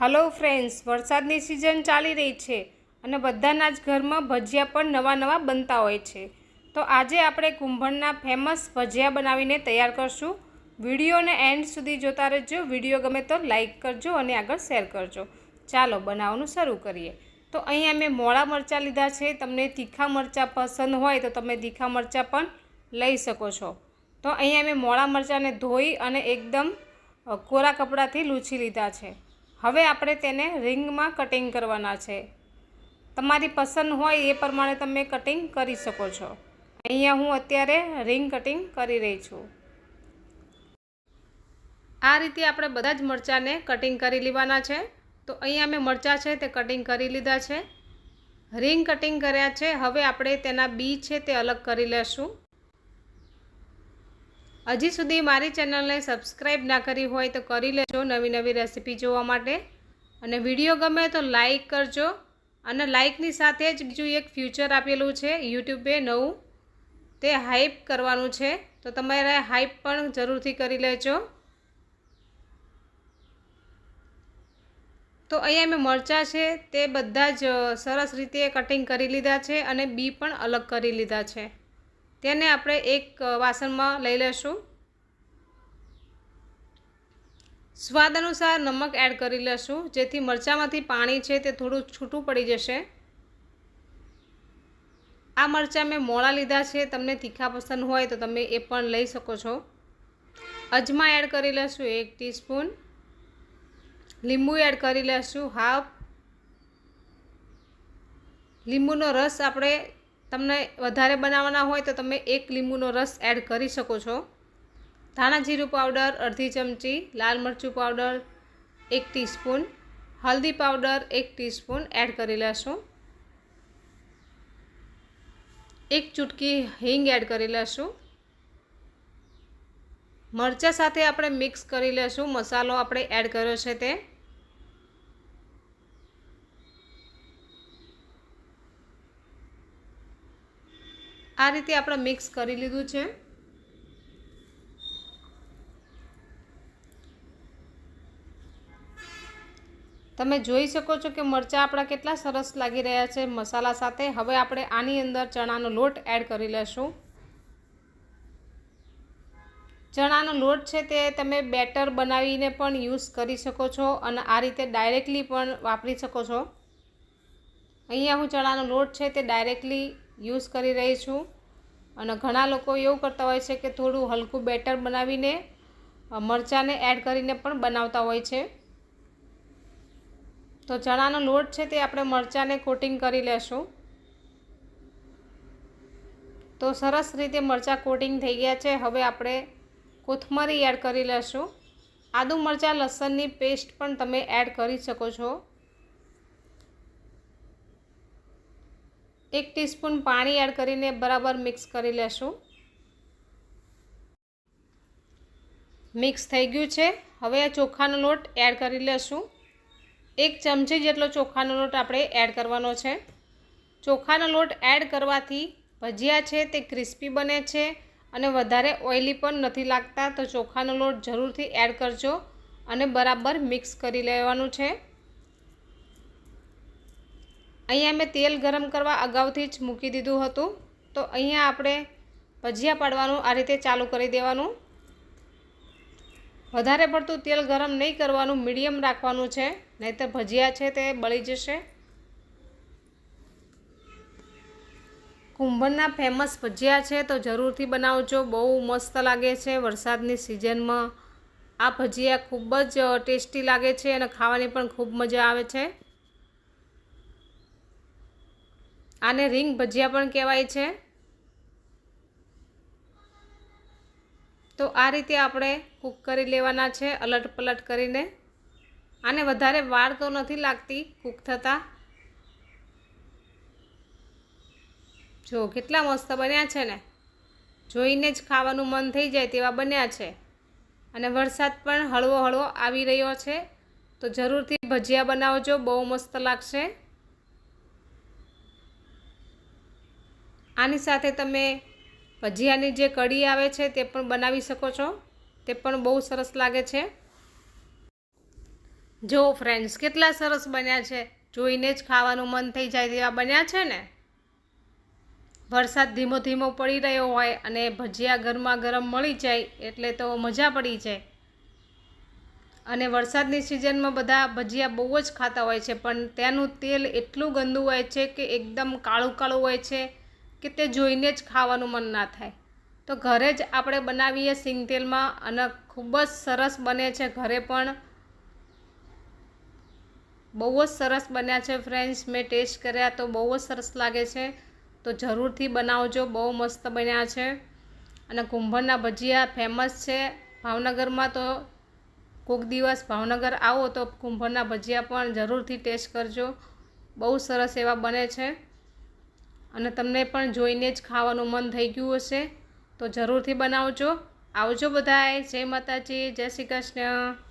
Hello friends વરસાદની season ચાલી રહી છે અને બધાના જ ઘરમાં ભજીયા પણ નવા નવા બનતા હોય છે. તો આજે આપણે કુંભણના ફેમસ ભજીયા બનાવીને તૈયાર કરશું. વિડીયોને એન્ડ સુધી જોતા રહેજો, વીડિયો ગમે તો લાઈક કરજો અને આગળ શેર કરજો. ચાલો, બનાવવાનું શરૂ કરીએ. તો અહીંયા મેં મોળા મરચાં લીધા છે. તમને તીખા મરચાં પસંદ હોય તો તમે તીખા મરચાં પણ લઈ શકો છો. તો અહીંયા મેં મોળા મરચાંને ધોઈ અને એકદમ કોરા કપડાથી લૂછી લીધા છે. હવે આપણે તેને રિંગમાં કટિંગ કરવાના છે. તમારી પસંદ હોય એ પ્રમાણે તમે કટિંગ કરી શકો છો. અહીંયા હું અત્યારે રિંગ કટિંગ કરી રહી છું. આ રીતે આપણે બધા જ મરચાંને કટિંગ કરી લેવાના છે. તો અહીંયા મેં મરચાં છે તે કટિંગ કરી લીધા છે. રિંગ કટિંગ કર્યા છે. હવે આપણે તેના બી છે તે અલગ કરી લેશું. હજી સુધી મારી ચેનલને સબસ્ક્રાઈબ ના કરી હોય તો કરી લેજો નવી નવી રેસીપી જોવા માટે. અને વીડિયો ગમે તો લાઇક કરજો અને લાઇકની સાથે જ બીજું એક ફ્યુચર આપેલું છે યુટ્યુબે નવું. તે હાઇપ કરવાનું છે. તો તમારે હાઇપ પણ જરૂરથી કરી લેજો. તો અહીંયા મેં મરચાં છે તે બધા જ સરસ રીતે કટિંગ કરી લીધા છે અને બી પણ અલગ કરી લીધા છે. તેને આપણે એક વાસણમાં લઈ લેશું. સ્વાદ અનુસાર નમક એડ કરી લેશું. જેથી મરચાંમાંથી પાણી છે તે થોડું છૂટું પડી જશે. આ મરચાં મેં મોળા લીધા છે. તમને તીખા પસંદ હોય તો તમે એ પણ લઈ શકો છો. અજમા એડ કરી લેશું એક ટીસ્પૂન. લીંબુ એડ કરી લેશું હાફ. લીંબુનો રસ આપણે તમને વધારે બનાવવાના હોય તો તમે એક લીંબુનો રસ એડ કરી શકો છો. ધાણા જીરું પાવડર, અડધી ચમચી, લાલ મરચું પાવડર, એક ટીસ્પૂન, હલ્દી પાવડર, એક ટીસ્પૂન એડ કરી લેશું. એક ચૂટકી હિંગ એડ કરી લેશું. મરચાં સાથે આપણે મિક્સ કરી લેશું. મસાલો આપણે એડ કર્યો છે તે. આ રીતે આપણે મિક્સ કરી લીધું છે. તમે જોઈ શકો છો કે મરચાં આપણા કેટલા સરસ લાગી રહ્યા છે મસાલા સાથે. હવે આપણે આની અંદર ચણાનો લોટ એડ કરી લેશું. ચણાનો લોટ છે તે તમે બેટર બનાવીને પણ યુઝ કરી શકો છો અને આ રીતે ડાયરેક્ટલી પણ વાપરી શકો છો. અહીંયા હું ચણાનો લોટ છે તે ડાયરેક્ટલી યુઝ કરી રહી છું. અને ઘણા લોકો એવું કરતા હોય છે કે થોડું હલકું બેટર બનાવીને મરચાંને એડ કરીને પણ બનાવતા હોય છે. તો ચણાનો લોટ છે તે આપણે મરચાંને કોટિંગ કરી લેશું. તો સરસ રીતે મરચાં કોટિંગ થઈ ગયા છે. હવે આપણે કોથમરી એડ કરી લેશું. આદુ મરચાં લસણની પેસ્ટ પણ તમે એડ કરી શકો છો. એક ટીસ્પૂન પાણી એડ કરીને બરાબર મિક્સ કરી લેશું. મિક્સ થઈ ગયું છે. હવે આ ચોખાનો લોટ એડ કરી લેશું. એક ચમચી જેટલો ચોખાનો લોટ આપણે એડ કરવાનો છે. ચોખાનો લોટ એડ કરવાથી ભજીયા છે તે ક્રિસ્પી બને છે અને વધારે ઓઇલી પણ નથી લાગતા. તો ચોખાનો લોટ જરૂરથી એડ કરજો અને બરાબર મિક્સ કરી લેવાનું છે. અહીંયા મેં તેલ ગરમ કરવા અગાઉથી જ મૂકી દીધું હતું. તો અહીંયા આપણે ભજીયા પાડવાનું આ રીતે ચાલુ કરી દેવાનું. વધારે પડતું તેલ ગરમ નહીં કરવાનું, મીડિયમ રાખવાનું છે. નહીંતર ભજીયા છે તે બળી જશે. કુંભરના ફેમસ ભજીયા છે તો જરૂરથી બનાવજો. બહુ મસ્ત લાગે છે વરસાદની સિઝનમાં આ ભજીયા ખૂબ જ ટેસ્ટી લાગે છે અને ખાવાની પણ ખૂબ મજા આવે છે. આને રીંગ ભજીયા પણ કહેવાય છે. તો આ રીતે આપણે કૂક કરી લેવાના છે અલટ પલટ કરીને. આને વધારે વાર તો નથી લાગતી કૂક થતાં. જો, કેટલા મસ્ત બન્યા છે ને. જોઈને જ ખાવાનું મન થઈ જાય તેવા બન્યા છે. અને વરસાદ પણ હળવો હળવો આવી રહ્યો છે. તો જરૂરથી ભજીયા બનાવજો, બહુ મસ્ત લાગશે. આની સાથે તમે ભજીયાની જે કઢી આવે છે તે પણ બનાવી શકો છો. તે પણ બહુ સરસ લાગે છે. જો ફ્રેન્ડ્સ કેટલા સરસ બન્યા છે. જોઈને જ ખાવાનું મન થઈ જાય તેવા બન્યા છે ને? વરસાદ ધીમો ધીમો પડી રહ્યો હોય અને ભજીયા ગરમા ગરમ મળી જાય એટલે તો મજા પડી જાય. અને વરસાદની સિઝનમાં બધા ભજીયા બહુ જ ખાતા હોય છે, પણ તેનું તેલ એટલું ગંદુ હોય છે કે એકદમ કાળું કાળું હોય છે. કે તે જોઈને જ ખાવાનું મન ના થાય. તો ઘરે જ આપણે બનાવીએ સિંગ તેલમાં અને ખૂબ જ સરસ બને છે ઘરે પણ. બહુ જ સરસ બન્યા છે ફ્રેન્ડ્સ, મેં ટેસ્ટ કર્યા તો બહુ જ સરસ લાગે છે. તો જરૂરથી બનાવજો, બહુ મસ્ત બન્યા છે. અને કુંભરના ભજીયા ફેમસ છે. ભાવનગરમાં તો કોઈક દિવસ ભાવનગર આવો તો કુંભરના ભજીયા પણ જરૂરથી ટેસ્ટ કરજો. બહુ સરસ એવા બને છે. અને તમને પણ જોઈને જ ખાવાનું મન થઈ ગયું હશે. તો જરૂરથી બનાવજો. આવજો બધાએ જય માતાજી. જય શ્રી કૃષ્ણ.